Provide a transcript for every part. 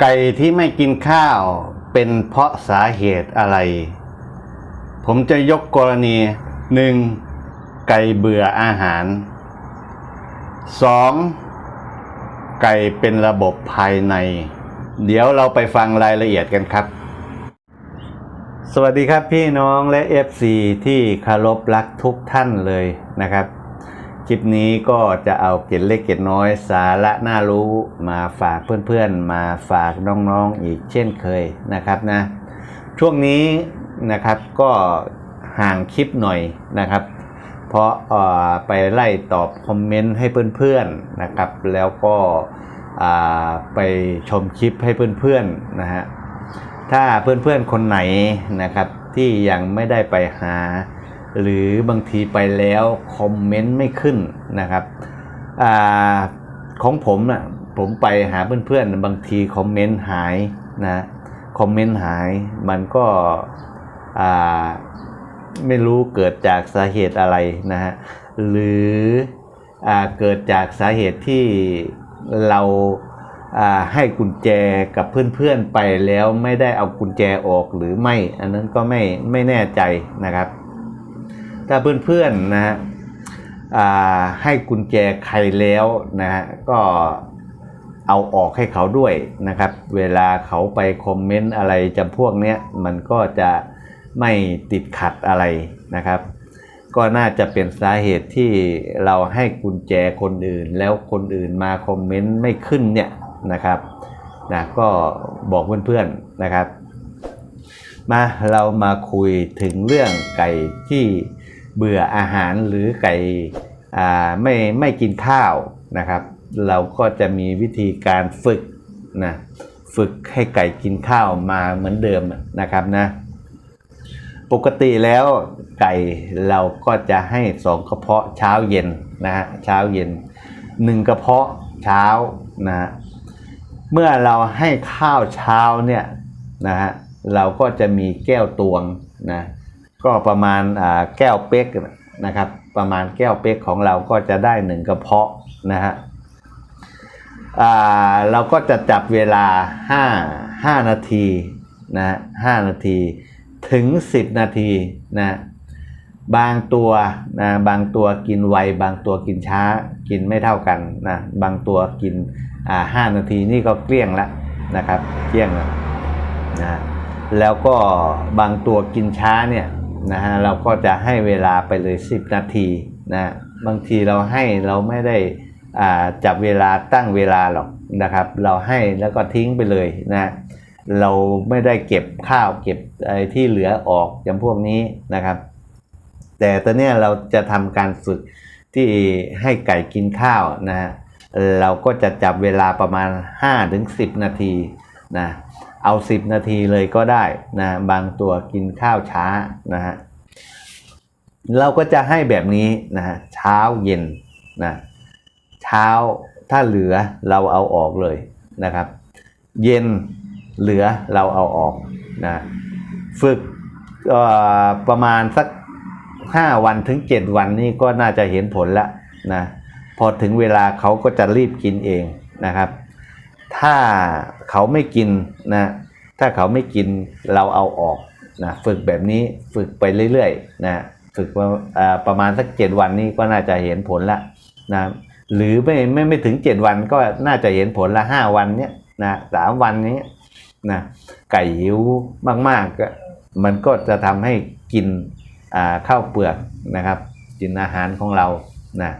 ไก่ที่ไม่กินข้าวเป็นเพราะสาเหตุอะไร ผมจะยกกรณีหนึ่งไก่เบื่ออาหารสองไก่เป็นระบบภายใน เดี๋ยวเราไปฟังรายละเอียดกันครับ สวัสดีครับพี่น้องและ FC ที่คารพรักทุกท่านเลยนะครับ คลิปนี้ก็จะเอาเกร็ดเล็กเกร็ดน้อยสาระน่ารู้มาฝากเพื่อนๆ มาฝากน้องๆอีกเช่นเคยนะครับนะช่วงนี้นะครับก็ห่างคลิปหน่อยนะครับ เพราะไปไล่ตอบคอมเมนต์ให้เพื่อนๆนะครับ แล้วก็ไปชมคลิปให้เพื่อนๆนะฮะถ้าเพื่อนๆคนไหนนะครับที่ยังไม่ได้ไปหา หรือบางทีไปแล้วคอมเมนต์ไม่ขึ้นนะครับอของผมนะ่ะผมไปหาเพื่อนๆ บางทีคอมเมนต์หายนะคอมเมนต์หายมันก็ไม่รู้เกิดจากสาเหตุอะไรนะฮะหรืออเกิดจากสาเหตุที่เราอ่าให้กุญแจกับเพื่อนๆไปแล้วไม่ได้เอากุญแจออกหรือไม่ อันนั้นก็ไม่ไม่แน่ใจนะครับ ถ้าเพื่อนๆนะฮะให้กุญแจใครแล้วนะฮะก็เอาออกให้เขาด้วยนะครับ เวลาเขาไปคอมเมนต์อะไรจำพวกเนี้ยมันก็จะไม่ติดขัดอะไรนะครับ ก็น่าจะเป็นสาเหตุที่เราให้กุญแจคนอื่น แล้วคนอื่นมาคอมเมนต์ไม่ขึ้นเนี่ยนะครับนะก็บอกเพื่อนๆนะครับ มาเรามาคุยถึงเรื่องไก่ที่ เบื่ออาหารหรือไก่ไม่ไม่กินข้าวนะครับ เราก็จะมีวิธีการฝึกนะฝึกให้ไก่กินข้าวมาเหมือนเดิมนะครับนะปกติแล้วไก่เราก็จะให้สองกระเพาะเช้าเย็นนะฮะเช้าเย็นหนึ่งกระเพาะเช้านะฮะเมื่อเราให้ข้าวเช้าเนี่ยนะฮะเราก็จะมีแก้วตวงนะ ก็ประมาณแก้วเป๊กนะครับ ประมาณแก้วเป๊กของเราก็จะได้หนึ่งกระเพาะนะฮะเราก็จะจับเวลา 5 5 นาทีนะฮะ5นาทีถึง 10 นาทีนะบางตัวนะบางตัวกินไว บางตัวกินช้ากินไม่เท่ากันนะบางตัวกินอ่านาทีนี่ก็เกลี้ยงแล้วนะครับเกลี้ยงแล้วนะแล้วก็บางตัวกินช้าเนี่ย นะฮะเราก็จะให้เวลาไปเลย 10 นาทีนะบางทีเราให้เราไม่ได้อ่าจับเวลาตั้งเวลาหรอกนะครับ เราให้แล้วก็ทิ้งไปเลยนะเราไม่ได้เก็บข้าวเก็บอะไรที่เหลือออกจำพวกนี้นะครับ แต่ตอนนี้เราจะทำการฝึกที่ให้ไก่กินข้าวนะฮะเราก็จะจับเวลาประมาณ 5-10 นาทีนะ เอา 10 นาทีเลยก็ได้นะบางตัวกินข้าวช้านะฮะเราก็จะให้แบบนี้นะฮะเช้าเย็นนะเช้าถ้าเหลือเราเอาออกเลยนะครับ เย็นเหลือเราเอาออกนะฝึกประมาณสัก 5 วันถึง 7 วันนี่ก็น่าจะเห็นผลแล้วนะพอถึงเวลาเขาก็จะรีบกินเองนะครับ ถ้าเขาไม่กินนะถ้าเขาไม่กินเราเอาออกนะฝึกแบบนี้ฝึกไปเรื่อยๆนะฝึกประมาณสักเจ็ดวันนี้ก็น่าจะเห็นผลละนะหรือไม่ไม่ไม่ถึงเจ็ดวันก็น่าจะเห็นผลละห้าวันเนี้ยนะสามวันนี้นะไก่หิวมากๆก็มันก็จะทำให้กินข้าวเปลือกนะครับ กินอาหารของเรานะ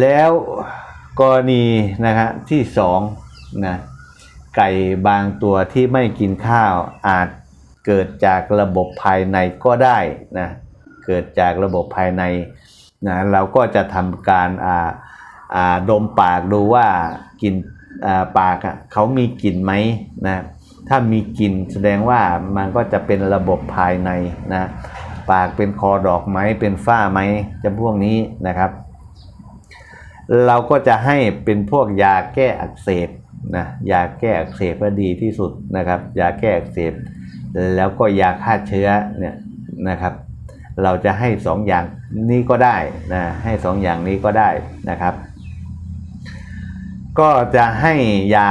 แล้ว กรณีนะฮะที่สองนะไก่บางตัวที่ไม่กินข้าวอาจเกิดจากระบบภายในก็ได้นะเกิดจากระบบภายในนะเราก็จะทำการอ่าอ่าดมปากดูว่ากลิ่นอ่าปากเขามีกลิ่นไหมนะถ้ามีกลิ่นแสดงว่ามันก็จะเป็นระบบภายในนะปากเป็นคอดอกไหมเป็นฝ้าไหมจะพวกนี้นะครับ เราก็จะให้เป็นพวกยาแก้อักเสบนะยาแก้อักเสบก็ดีที่สุดนะครับ ยาแก้อักเสบแล้วก็ยาฆ่าเชื้อเนี่ยนะครับ เราจะให้สองอย่างนี้ก็ได้นะให้สองอย่างนี้ก็ได้นะครับ ก็จะให้ยา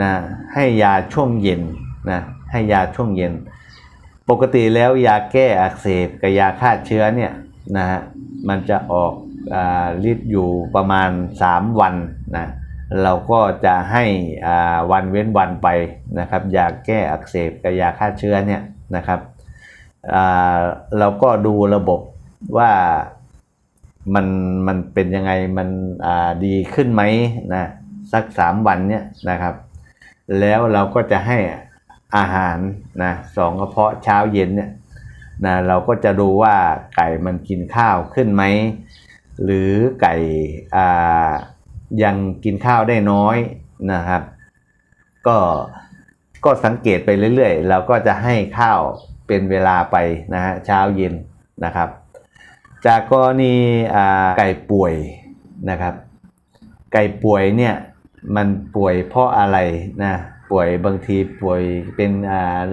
นะให้ยาช่วงเย็นนะให้ยาช่วงเย็น ปกติแล้วยาแก้อักเสบกับยาฆ่าเชื้อเนี่ยนะฮะมันจะออก ฤทธิ์อยู่ประมาณ 3 วันนะเราก็จะให้วันเว้นวันไปนะครับยาแก้อักเสบกับยาฆ่าเชื้อเนี่ยนะครับเราก็ดูระบบว่ามันมันเป็นยังไงมันดีขึ้นไหมนะสัก 3 วันเนี่ยนะครับ แล้วเราก็จะให้อาหารนะสองกระเพาะเช้าเย็นเนี่ยนะเราก็จะดูว่าไก่มันกินข้าวขึ้นไหม หรือไก่อ่ายังกินข้าวได้น้อยนะครับ ก็ก็สังเกตไปเรื่อยๆ เราก็จะให้ข้าวเป็นเวลาไปนะฮะเช้าเย็นนะครับ จากกรณีอ่ไก่ป่วยนะครับ ไก่ป่วยเนี่ยมันป่วยเพราะอะไรนะป่วยบางทีป่วยเป็น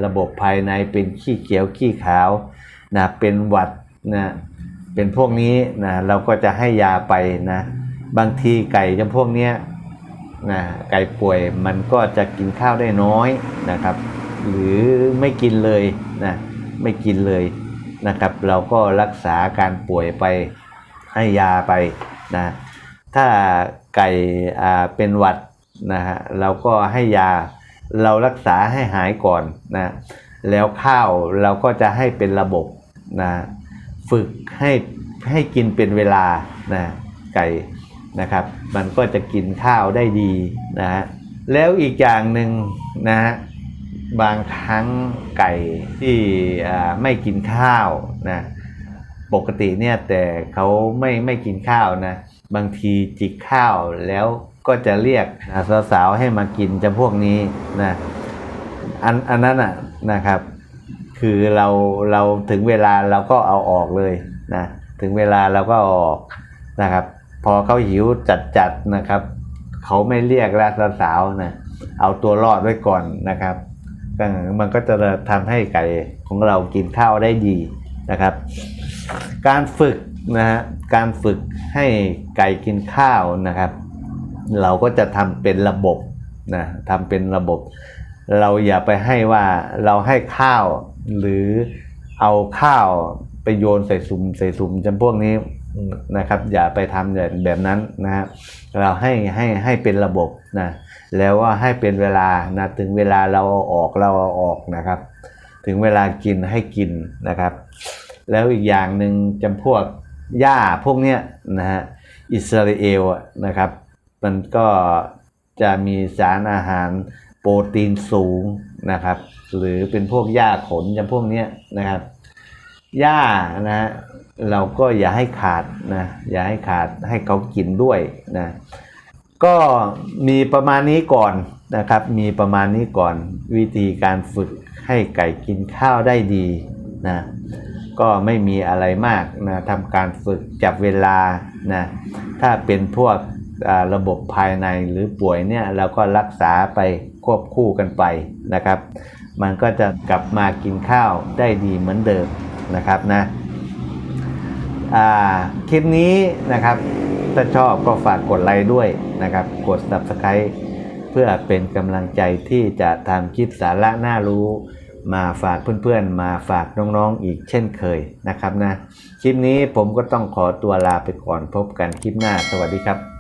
ระบบภายในเป็นขี้เขียวขี้ขาวนะเป็นหวัดนะ เป็นพวกนี้นะเราก็จะให้ยาไปนะบางทีไก่จำพวกเนี้ยนะไก่ป่วยมันก็จะกินข้าวได้น้อยนะครับ หรือไม่กินเลยนะไม่กินเลยนะครับ เราก็รักษาการป่วยไปให้ยาไปนะถ้าไก่อ่าเป็นหวัดนะฮะเราก็ให้ยาเรารักษาให้หายก่อนนะแล้วข้าวเราก็จะให้เป็นระบบนะ ฝึกให้ให้กินเป็นเวลานะไก่นะครับ มันก็จะกินข้าวได้ดีนะฮะแล้วอีกอย่างหนึ่งนะฮะบางครั้งไก่ที่อ่าไม่กินข้าวนะปกติเนี่ยแต่เขาไม่ไม่กินข้าวนะบางทีจิกข้าวแล้วก็จะเรียกสาวๆให้มากินจำพวกนี้นะอันอันนั้นอะนะครับ คือเราเราถึงเวลาเราก็เอาออกเลยนะถึงเวลาเราก็ออกนะครับ พอเขาหิวจัดๆนะครับเขาไม่เรียกแล้วสาวๆนะเอาตัวรอดไว้ก่อนนะครับมันก็จะทำให้ไก่ของเรากินข้าวได้ดีนะครับ การฝึกนะฮะการฝึกให้ไก่กินข้าวนะครับ เราก็จะทำเป็นระบบนะทำเป็นระบบ เราอย่าไปให้ว่าเราให้ข้าว หรือเอาข้าวไปโยนใส่สุ่มใส่สุ่มจำพวกนี้นะครับ อย่าไปทำแบบแบบนั้นนะฮะเราให้ให้ให้เป็นระบบนะแล้วว่าให้เป็นเวลานะถึงเวลาเราเอาออกเราเอาออกนะครับ ถึงเวลากินให้กินนะครับ แล้วอีกอย่างหนึ่งจำพวกหญ้าพวกเนี้ยนะฮะอิสราเอลนะครับ มันก็จะมีสารอาหารโปรตีนสูง นะครับ หรือเป็นพวกหญ้าขนจำพวกนี้นะครับหญ้านะฮะเราก็อย่าให้ขาดนะอย่าให้ขาดให้เขากินด้วยนะก็มีประมาณนี้ก่อนนะครับ มีประมาณนี้ก่อนวิธีการฝึกให้ไก่กินข้าวได้ดีนะก็ไม่มีอะไรมากนะทำการฝึกจับเวลานะถ้าเป็นพวก ระบบภายในหรือป่วยเนี่ยเราก็รักษาไปควบคู่กันไปนะครับ มันก็จะกลับมากินข้าวได้ดีเหมือนเดิมนะครับนะคลิปนี้นะครับ ถ้าชอบก็ฝากกดไลค์ด้วยนะครับ กด subscribe เพื่อเป็นกำลังใจที่จะทำคลิปสาระน่ารู้ มาฝากเพื่อนๆ มาฝากน้องๆอีกเช่นเคยนะครับนะ คลิปนี้ผมก็ต้องขอตัวลาไปก่อนพบกันคลิปหน้าสวัสดีครับ